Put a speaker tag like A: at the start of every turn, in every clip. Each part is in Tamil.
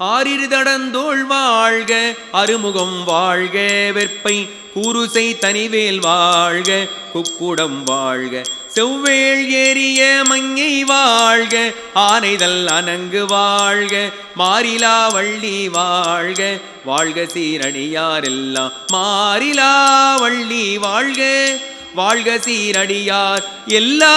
A: ஆரிர்தடந்தோள் வாழ்க அருமுகம் வாழ்க வெற்பை கூறுசை தனிவேல் வாழ்க குக்குடம் வாழ்க. செவ்வேள் ஏறிய மங்கை வாழ்க ஆனைதல் அனங்கு வாழ்க மாறிலா வள்ளி வாழ்க. வாழ்க சீரடியாரெல்லாம் மாறிலா வள்ளி வாழ்க வாழ்க சீரடியார் எல்லாம்.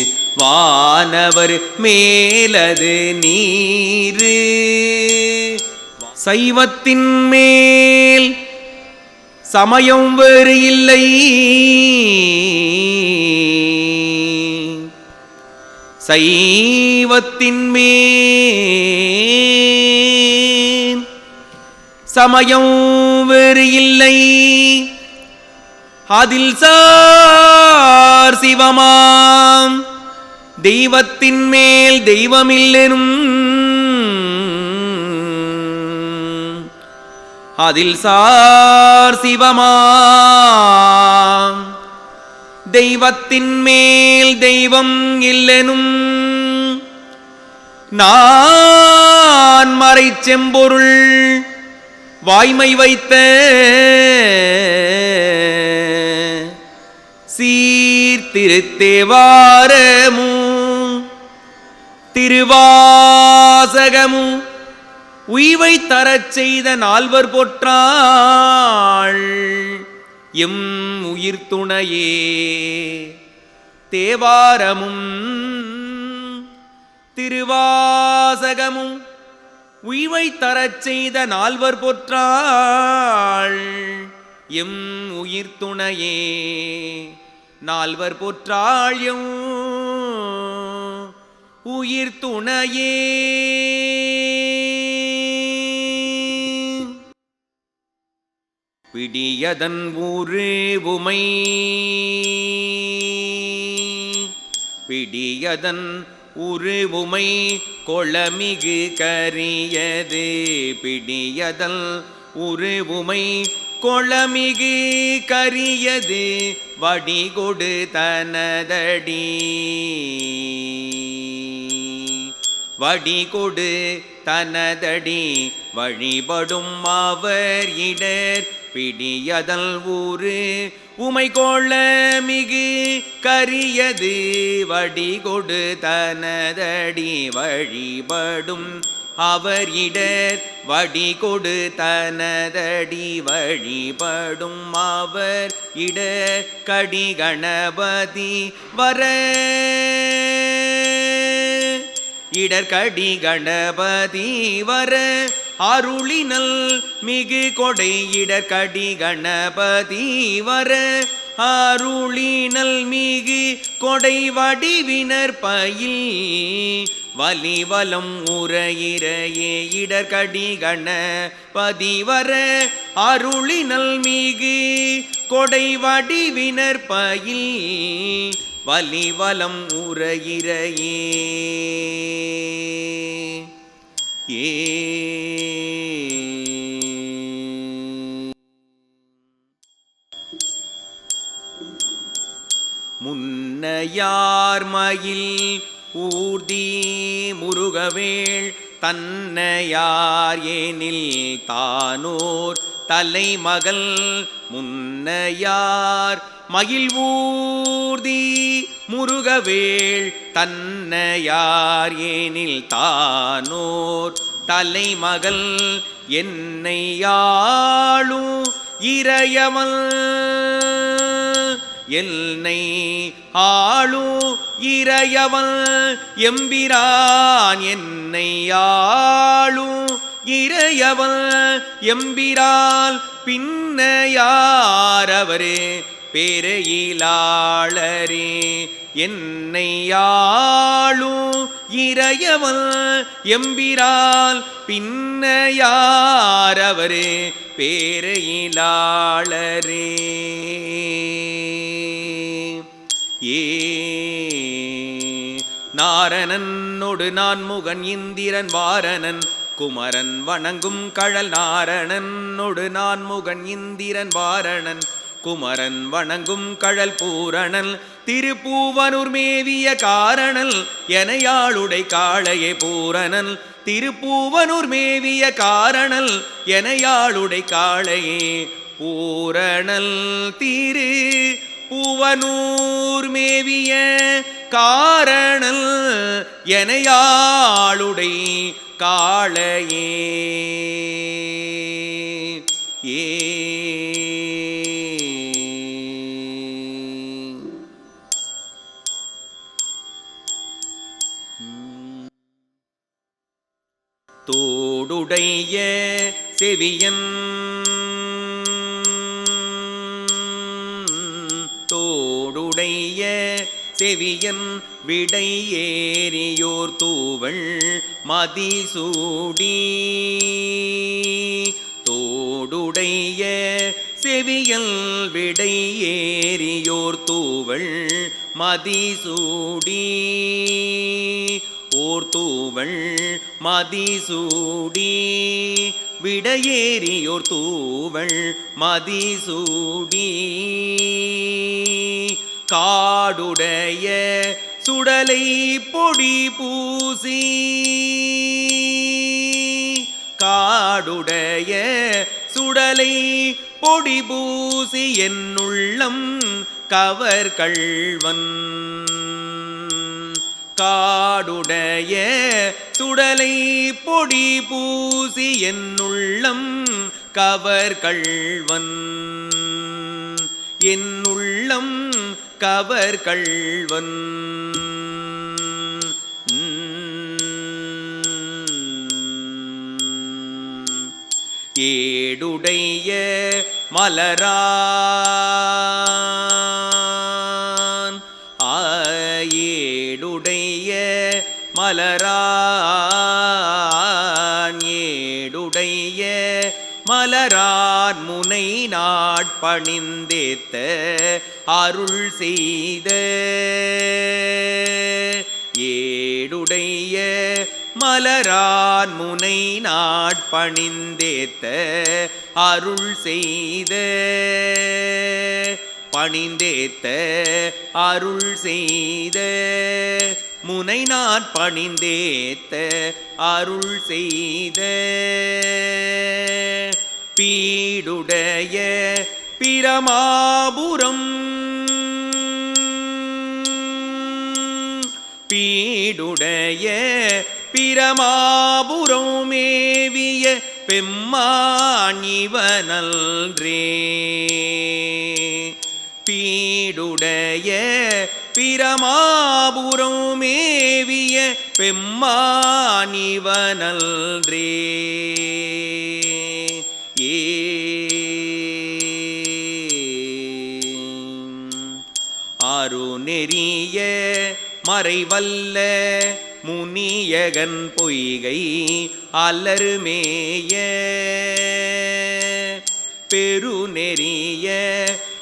A: வானவர் மேலது நீரு. சைவத்தின் மேல் சமயம் வேறு இல்லை. சைவத்தின் மேல் சமயம் வேறு இல்லை. அதில் சார் சிவமாம். தெய்வத்தின் மேல் தெய்வமில்லெனும். அதில் சார் சிவமா தெய்வத்தின் மேல் தெய்வம் இல்லெனும். நான் மறை செம்பொருள் வாய்மை வைத்த சீர்திருத்தேவாரமும் திருவாசகமும் உய்வை தரச் செய்த நால்வர் போற்றாள். எம் உயிர் துணையே. தேவாரமும் திருவாசகமும் உய்வை தரச் செய்த நால்வர் போற்றாள். எம் உயிர் துணையே. நால்வர் போற்றாள் எம் உயிர் துணையே. பிடியதன் ஊரு உமை. பிடியதன் உருவுமை கொளமிகு கரியது. பிடியதல் உருவுமை கொளமிகு கரியது. வடிகொடு தனதடி. வடிகொடு தனதடி வழிபடும் அவர் இடர் பிடியதல் ஊரு உமை கொள்ள மிகு கரியது வடிகொடு தனதடி வழிபடும் அவர் இடர் வடிகொடு தனதடி வழிபடும் அவர் இடர் கடிகணபதி. வர இடர்கடி கணபதி வர அருளினல் மிகு கொடை இடர்கடி கணபதி வர அருளினல் மிகு கொடை வடிவினர் பயில். வலிவலம் உரையிறையே இடர்கடி கணபதி வர அருளினல் மிகு கொடை வடிவினர் பயில். வலிவலம் உரையிறையே ஏ. முன்னையார்மயில் ஊர்தி முருகவேள் தன்னையார் ஏனில் தானோர் தலைமகள் முன்னையார் மகிழ்வூர்தி முருகவேள் தன்னையார் ஏனில் தானோர் தலைமகள் என்னையாளும் இறையமல் என்னை ஆளும் இறையவன் எம்பிரான் என்னை ஆளும் இறையவன் எம்பிரால் பின்ன யாரவரே பெரையிலாளரே என்னை யாழும் இறையவன் எம்பிரால் பின்ன யாரவரு பேரையிலாளரே. ஏ நாரணனோடு நான் முகன் இந்திரன் வாரணன் குமரன் வணங்கும் கழல் நாரணனோடு நான் முகன் இந்திரன் வாரணன். குமரன் வணங்கும் கழல் பூரணல் திருப்பூவனூர் மேவிய காரணல் எனையாளுடை காளையே பூரணல் திருப்பூவனூர் மேவிய காரணல் எனையாளுடை காளையே பூரணல் திரு பூவனூர் மேவிய காரணல் எனையாளுடை காளையே. ஏ. தோடுடைய செவியன் செவியன் விடை ஏறியோர் தூவள் மதிசூடி. தோடுடைய செவியல் விடை ஏறியோர் தூவள் மதிசூடி. ஓர் தூவள் மதிசூடி. விடையேறியோர் தூவள் மதிசூடி. காடுடைய சுடலை பொடி பூசி. காடுடைய சுடலை பொடி பூசி என்னுள்ளம் கவர் கள்வன். காடுடைய சுடலை பொடி பூசி என்னுள்ளம் கவர் கள்வன். என் உள்ளம் கவர் கள்வன் ஏடுடைய மலரான். ஏடுடைய மலரான். ஏடுடைய மலரான் முனை நாட்பணிந்தேத்த அருள் செய்த ஏடுடைய மலரான் முனை நாட்பணிந்தேத்த அருள் செய்த பணிந்தேத்த அருள் செய்த முனை நான் பணிந்தேத்த அருள் செய்த பீடுடைய பிரமாபுரம். பீடுடைய பிரமாபுரம் மேவிய பெம்மாணிவனல்றே பீடுடைய பிரமாபுரம் மேவிய பெம்மாணிவனல்றே மறைவல்ல முனியகன் பொய்கை அலருமேய. பெருநெறிய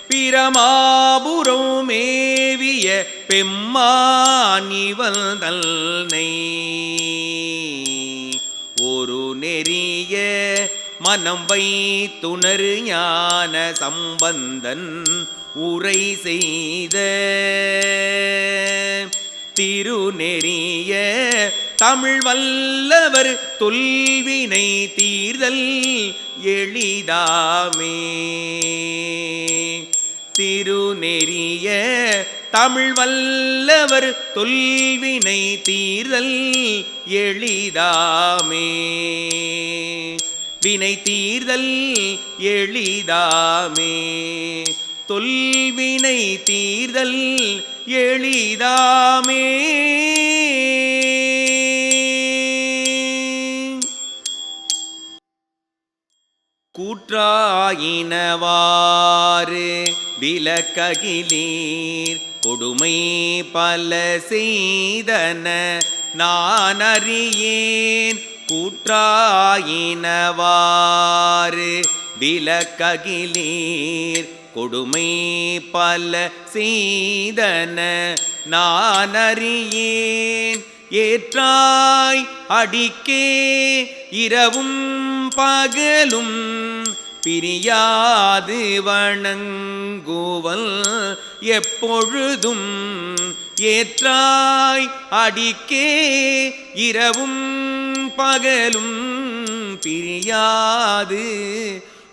A: பிரமாபுரம் மேவிய பெம்மானிவல் தல்னை ஒரு நெறிய மனம் வைத்துணர் ஞான சம்பந்தன் உரை செய்த. திருநெறிய தமிழ் வல்லவர் தொல்வினை தீர்தல் எளிதாமே. திருநெறிய தமிழ் வல்லவர் தொல்வினை தீர்தல் எளிதாமே. வினை தீர்தல் எளிதாமே. தொல்வினை தீர்தல் எளிதாமே. கூற்றாயினவாறு விலக்ககிலீர் கொடுமை பல செய்தன நான் அறியேன் கூற்றாயினவாறு விலக்ககிலீர் கொடுமை பல செய்தன நான் அறியேன் ஏற்றாய் அடிக்கே இரவும் பகலும் பிரியாது வணங்குவல் எப்பொழுதும். ஏற்றாய் அடிக்கே இரவும் பகலும் பிரியாது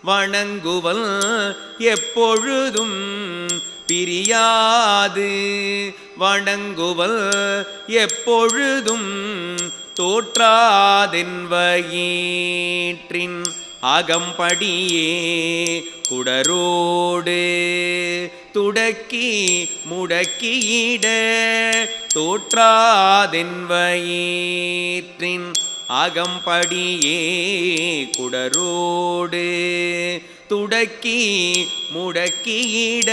A: வணங்குவல் எப்பொழுதும் பிரியாது. வணங்குவல் எப்பொழுதும் தோற்றாதென்வயிற்றின் அகம்படியே குடரோடு. துடக்கி முடக்கியிட தோற்றாதென்வயிற்றின் அகம்படியே குடரோடு துடக்கி முடக்கியிட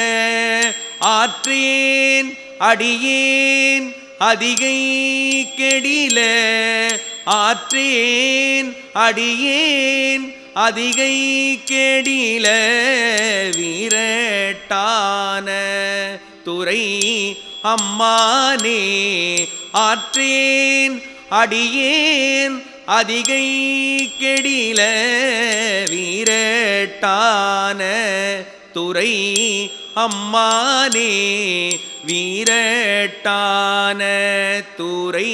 A: ஆற்றேன் அடியேன் அதிகை கெடில ஆற்றேன் அடியேன் அதிகை கெடில வீரட்டான துறை அம்மானே ஆற்றேன் அடியேன் அதிகை கெடில வீரட்டான துறை அம்மானே வீரட்டான துறை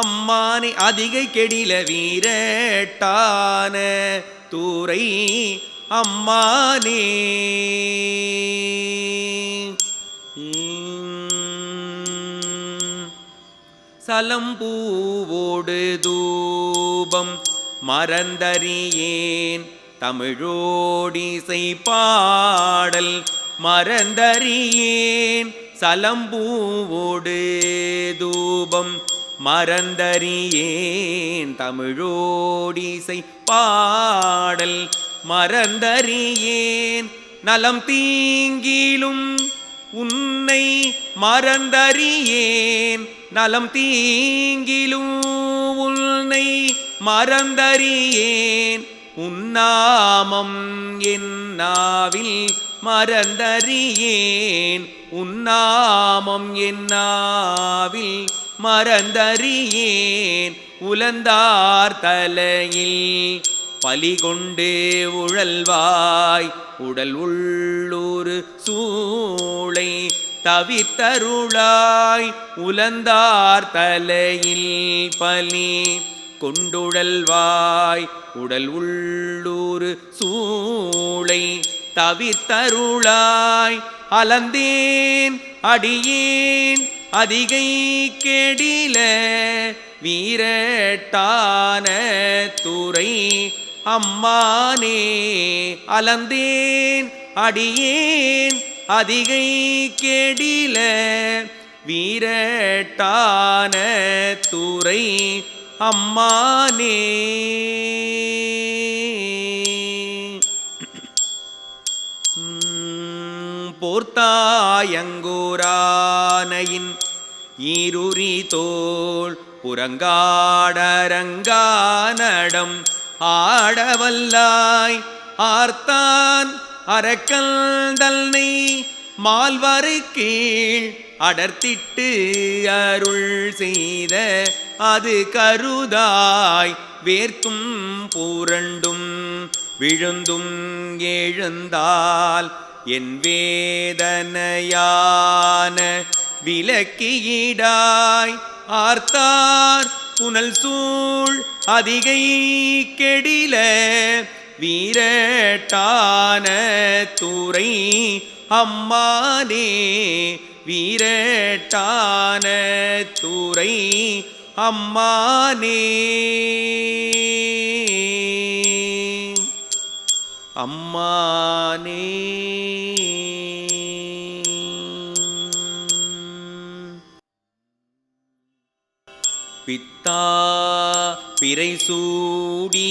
A: அம்மானே அதிகை கெடில வீரட்டான துறை அம்மானே. சலம்பூவோடு தூபம் மறந்தறியேன். தமிழோடிசை பாடல் மறந்தறியேன். சலம்பூவோடு தூபம் மறந்தறியேன். தமிழோடிசை பாடல் மறந்தறியேன். நலம் தீங்கிலும் உன்னை மறந்தறியேன். நலம் தீங்கிலும் உன்னை மறந்தறியேன். உன்னாமம் என் நாவில் மறந்தறியேன். உன்னாமம் என்னாவில் மறந்தறியேன். உலந்தார் தலையில் பலி கொண்டு உழல்வாய். உடல் உள்ளூர் சூளை தவித்தருளாய் உலந்தார் தலையில் பலி. கொண்டுழல்வாய் உடல் உள்ளூர் சூளை. தவித்தருளாய் அலந்தேன் அடியேன் அதிகை கெடில. வீரட்டான துறை அம்மானே அலந்தேன் அடியேன் அதிகை கெடில வீரட்டான துறை அம்மானே. போர்த்தாயங்கூரானையின் ஈருரி தோல் புறங்காடரங்கானடம் ஆடவல்லாய் ஆர்த்தான் அரக்கல் தன்னை மால்வரை கீழ் அடர்த்திட்டு அருள் செய்த அது கருதாய். வேர்க்கும் பூரண்டும் விழுந்தும் எழுந்தால் என் வேதனையான விலக்கியிடாய் ஆர்த்தார் புனல் சூழ் அதிகை கெடில வீரட்டான துறை அம்மானே வீரட்டான துறை அம்மானே. அம்மானே. பித்தா பிறை சூடி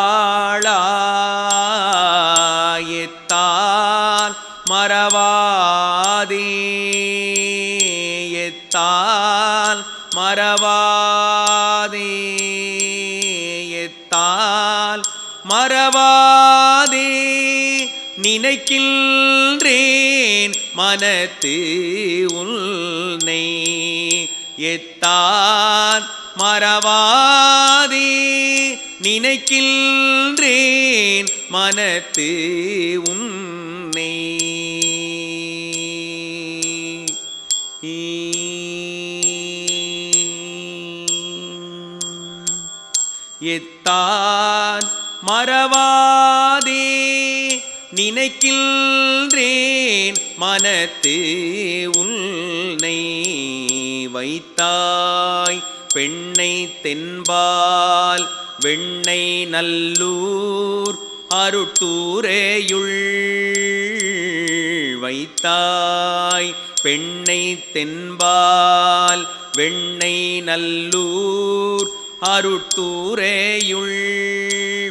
A: நினைக்கின்றேன் மனத்து உன்னை எத்தான் மறவாதே. நினைக்கின்றேன் மனத்து உன்னை. எத்தான் மறவா நினைக்கின்றேன் மனத்து உன்னை வைத்தாய். பெண்ணை தென்பால் வெண்ணை நல்லூர் அருட்டூரேயுள் வைத்தாய். பெண்ணை தென்பால் வெண்ணை நல்லூர் அருட்டூரேயுள்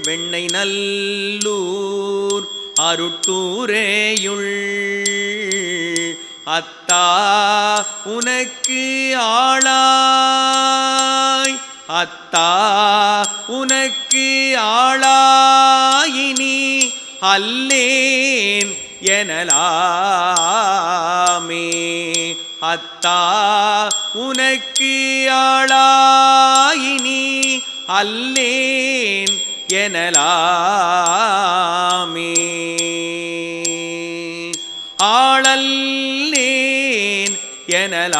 A: வெண்ணை நல்லூர் அருட்டூரேயுள். அத்தா உனக்கு ஆளாய். அத்தா உனக்கு ஆளாயினி. அல்லேன் எனலாமே. அத்தா உனக்கு ஆளாயினி. அல்லேன் எனலாமே. ஆளல்லேன் எனலாமே.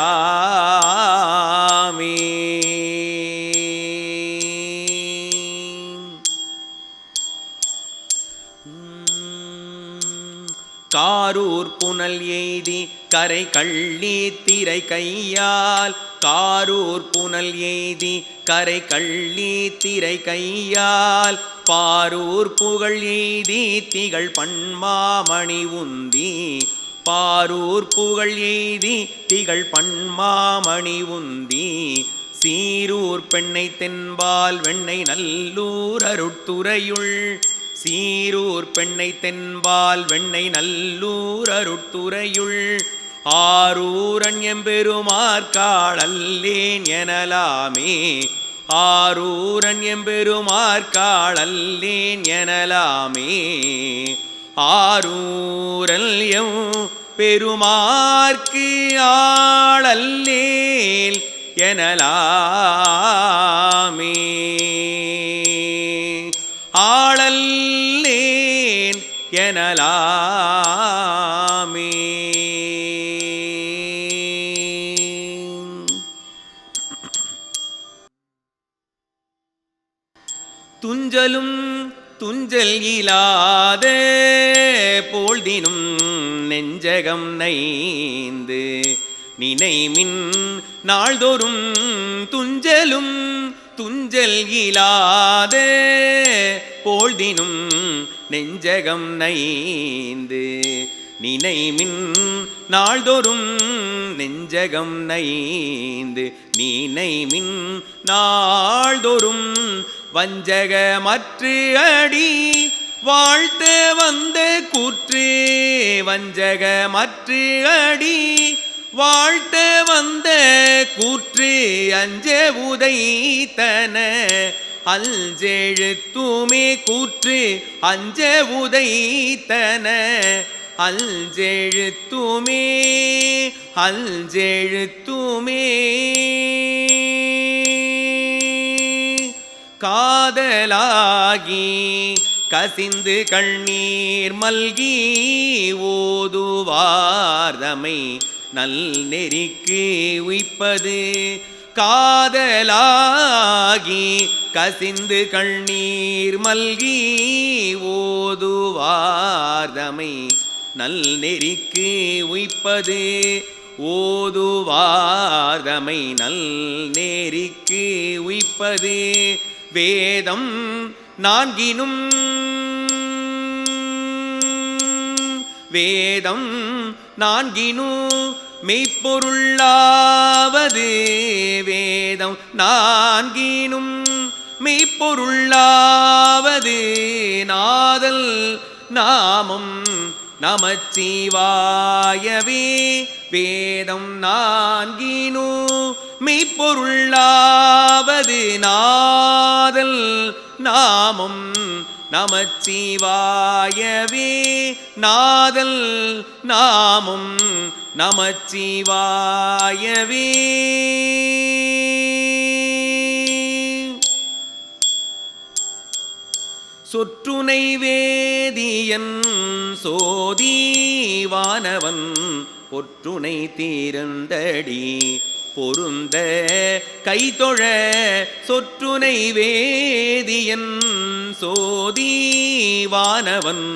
A: காரூர் புனல் எய்தி கரை கள்ளி திரை கையால் காரூர் புனல் எய்தி கரை கள்ளி திரை கையால் பாரூர் புகழ் எய்தி திகழ் பண்மாமணி உந்தி. பாரூர் புகழ் எய்தி திகழ் பண்மாமணி உந்தி. சீரூர் பெண்ணை தென்பால் வெண்ணை நல்லூர் அருட்துறையுள். சீரூர் பெண்ணை தென்பால் வெண்ணை நல்லூர் அருட்துறையுள். ஆரூரன் எம்பெருமார்காளல்லேன் எனலாமே. ஆரூரன் எம்பெருமார்காளல்லேன் எனலாமே. ஆரூரல் எம் பெருமார்க்கு ஆளல்லேல் எனலாமே. ஆளல்லேன் எனலா துஞ்சலும் துஞ்சல் இலாதே போழ்தினும் நெஞ்சகம் நைந்து. நினைமின் நாள்தோறும் துஞ்சலும் துஞ்சல் இலாதே போழ்தினும் நெஞ்சகம் நைந்து. நினைமின் நாள்தோறும் நெஞ்சகம் நைந்து. நினைமின் நாள்தோறும் வஞ்சக மற்று அடி வாழ்த்த வந்த கூற்று. வஞ்சக மற்று அடி வாழ்த்த வந்த கூற்று. அஞ்ச உதைத்தன அல்ஜெழுத்துமே கூற்று. அஞ்ச உதைத்தன அல்ஜெழுத்துமே அல்ஜெழுத்துமே காதலாகி கசிந்து கண்ணீர் மல்கி ஓதுவார்தமை நல் நெறிக்கு உய்ப்பது. காதலாகி கசிந்து கண்ணீர் மல்கி ஓதுவார்தமை நல் நெறிக்கு உய்ப்பது. ஓதுவார்தமை நல் நெறிக்கு உய்ப்பது. வேதம் நான்கினும். வேதம் நான்கினு மெய்ப்பொருளாவது. வேதம் நான்கினும் மெய்ப்பொருளாவது. நாதல் நாமம் நமச்சிவாயவே. வேதம் நான்கினு மெய்ப்பொருளாவது நாதல் நாமம் நமச்சிவாயவே. நாதல் நாமம் நமச்சிவாயவே. சொற்றுனை வேதியன் சோதீவானவன் பொற்றுனை தீரந்தடி பொருந்த கைதொழ சொற்றுனை வேதியன் சோதீவானவன்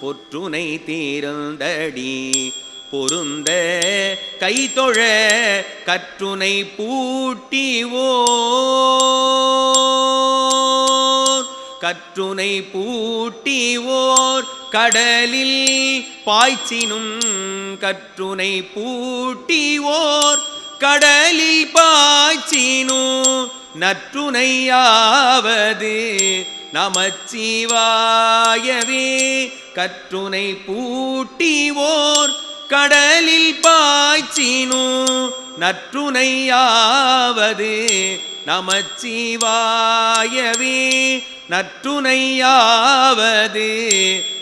A: பொற்றுனை தீரந்தடி. பொருந்த கைதொழ கற்றுனை பூட்டிவோர் கற்றுனை பூட்டிவோர் கடலில் பாய்ச்சினும் கற்றுனை பூட்டிவோர் கடலில் பாய்ச்சினோ நற்றுணையாவது நமச்சிவாயவே. கற்றுனை பூட்டிவோர் கடலில் பாய்ச்சினோ நற்றுணையாவது நமச்சிவாயவே. நற்றுணையாவது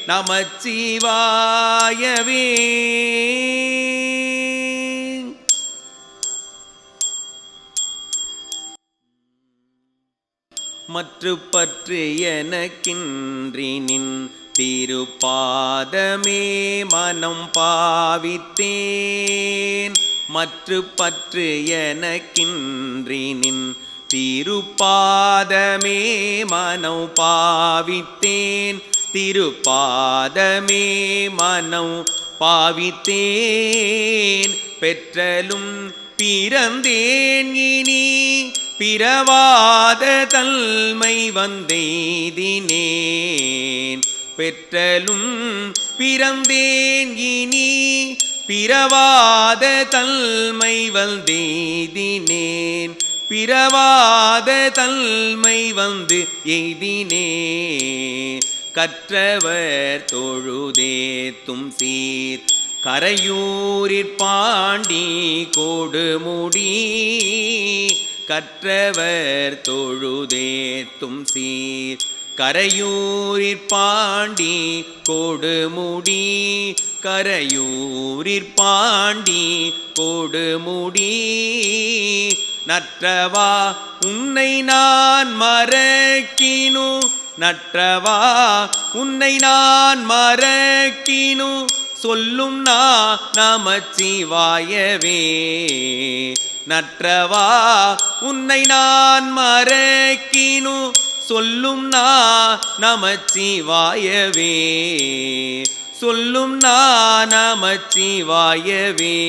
A: நமச்சிவாயவே. மற்று பற்று எனக்கின்றினின் திருப்பாதமே மனம் பாவித்தேன். மற்று பற்று எனக்கின்றினின் திருப்பாதமே மனம் பாவித்தேன். திருப்பாதமே மனம் பாவித்தேன். பெற்றலும் பிறந்தேன் இனி. பிறவாத தல்மை வந்தெய்தினேன். பெற்றலும் பிறந்தேன் இனி பிறவாத தல்மை வந்தெய்தினேன். பிறவாத தல்மை வந்து எய்தினே கற்றவர் தொழுதேத்தும் சீர் கரையூரிற் பாண்டி கோடுமுடி கற்றவர் தொழுதேத்தும் சீர். கரையூரிற் பாண்டி கொடுமுடி. கரையூரிற் பாண்டி கொடுமுடி. நற்றவா உன்னை நான் மறக்கினு. நற்றவா உன்னை நான் மறக்கினு. சொல்லும் நா நமச்சிவாயவே. நற்றவா உன்னை நான் மறக்கினு சொல்லும் நா நமச்சிவாயவே. சொல்லும் நா நமச்சிவாயவே.